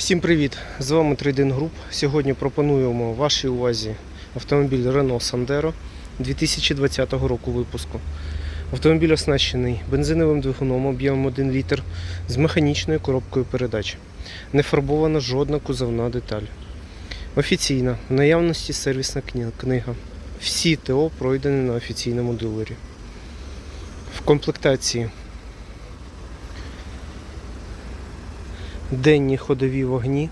Всім привіт! З вами Трейдинг Груп. Сьогодні пропонуємо вашій увазі автомобіль Renault Sandero 2020 року випуску. Автомобіль оснащений бензиновим двигуном об'ємом 1 літр з механічною коробкою передач. Не фарбована жодна кузовна деталь. Офіційна, в наявності сервісна книга. Всі ТО пройдені на офіційному дилері. В комплектації денні ходові вогні.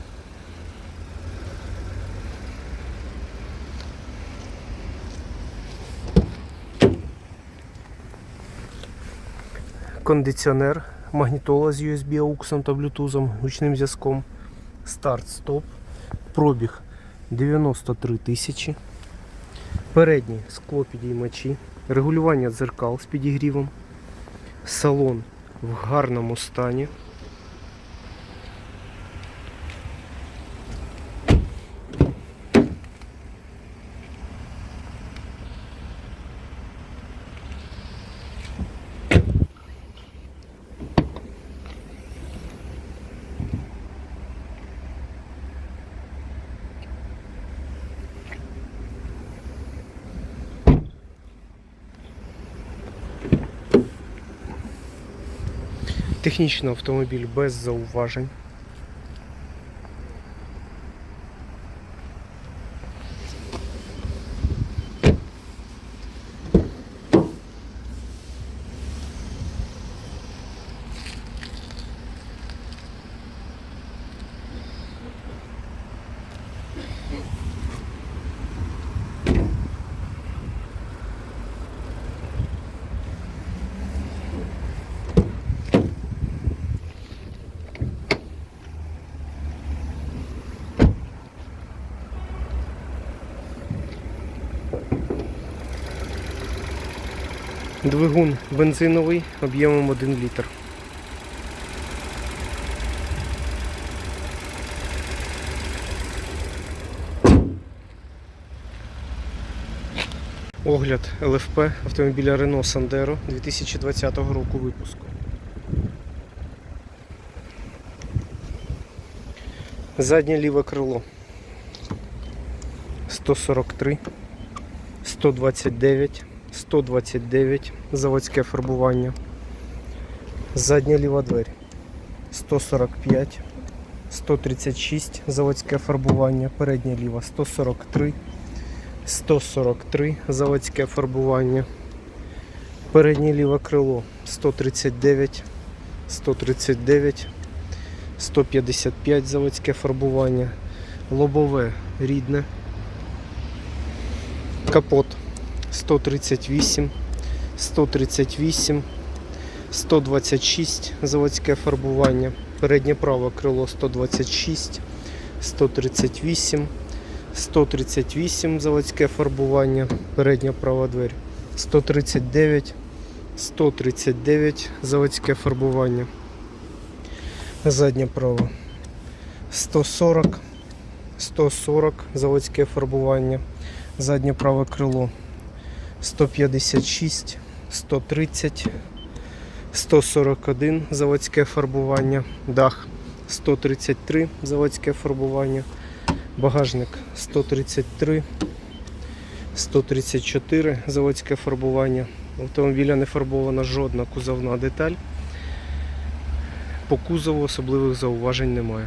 Кондиціонер, магнітола з USB AUX та Bluetooth, гучним зв'язком, старт-стоп, пробіг 93 тисячі, передні склопідіймачі, регулювання дзеркал з підігрівом, салон в гарному стані. Технічно автомобіль без зауважень. Двигун бензиновий об'ємом 1 літр. Огляд ЛФП автомобіля Renault Sandero 2020 року випуску. Заднє ліве крило 143, 129, 129 заводське фарбування. Задня ліва двері 145, 136 заводське фарбування, передня ліва 143, 143 заводське фарбування. Переднє ліве крило 139, 139, 155 заводське фарбування, лобове рідне, капот 138, 138, 126 заводське фарбування, переднє праве крило 126, 138, 138 заводське фарбування, передня права двері 139, 139 заводське фарбування, заднє право 140, 140 заводське фарбування, заднє праве крило 156, 130, 141 заводське фарбування, дах 133 заводське фарбування, багажник 133, 134 заводське фарбування. Автомобіля не фарбована жодна кузовна деталь. По кузову особливих зауважень немає.